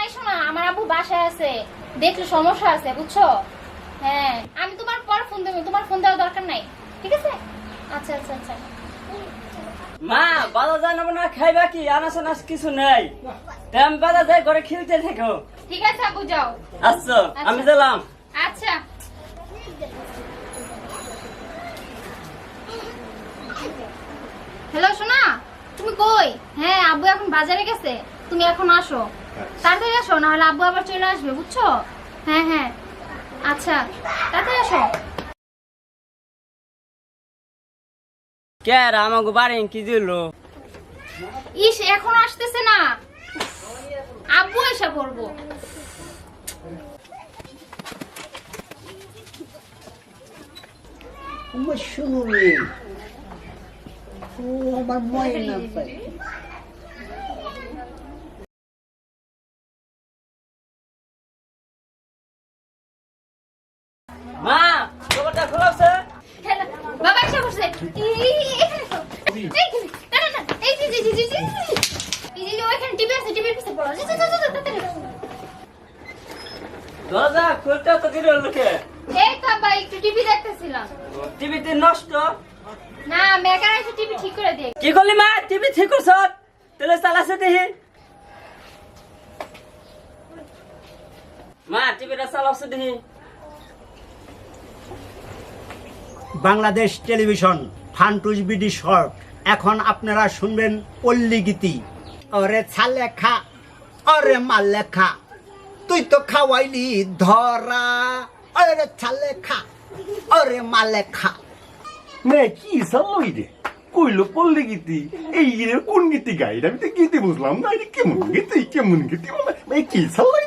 আইসো না আমার আব্বু বাসায় আছে। দেখলে সমস্যা আছে বুঝছ? হ্যাঁ। আমি তোমার পর ফোন দেবো তোমার ফোন দেওয়ার দরকার নাই ঠিক আছে? আচ্ছা আচ্ছা আচ্ছা। মা বাজার না খাইবা কি? আনাস আনাস কিছু নেই। বাজার যাই ঘরে খেলতে থাকো। ঠিক আছে যাও। আসছো আমি গেলাম। আচ্ছা। হ্যালো সোনা তুমি কই? হ্যাঁ আব্বু এখন বাজারে গেছে তুমি এখন আসো। তাড়াতাড়ি আসো না হলে আব্বু আবার চলে আসবে বুঝছ? হ্যাঁ হ্যাঁ। আচ্ছা তাড়াতাড়ি আসো। কে আর আমাকে বাড়ি কি দিল? ইস এখন আসতেছে না। আব্বু এসে পড়ব। আমার শুনুনি ও আমার ময়না পাই দরজা খুলতে তো দিল লোকে। এই তো আব্বা, একটু টিভি দেখতেছিলাম। টিভিতে নষ্ট? না, মেকার এসে টিভি ঠিক করে দিয়ে কি করলি মা? টিভি ঠিক করছ? তাহলে চালাছে দেখি। মা টিভিটা চালাচ্ছে দেখি। বাংলাদেশ টেলিভিশন, ফান্টুস বিডি শর্ট। এখন আপনারা শুনবেন পল্লী গীতি। ওরে ছালে খা ওরে মালে খা তুই তো খাওয়াইলি ধরা। ওরে ছালে খা ওরে মালে খা মে কি সাল্লো রে কইলো পল্লী গীতি। এই রে কোন গীতি গাই আমি তো গীতি বুঝলাম না। এটা কেমন গীতি? কেমন গীতি? বলে কি সাল্লাই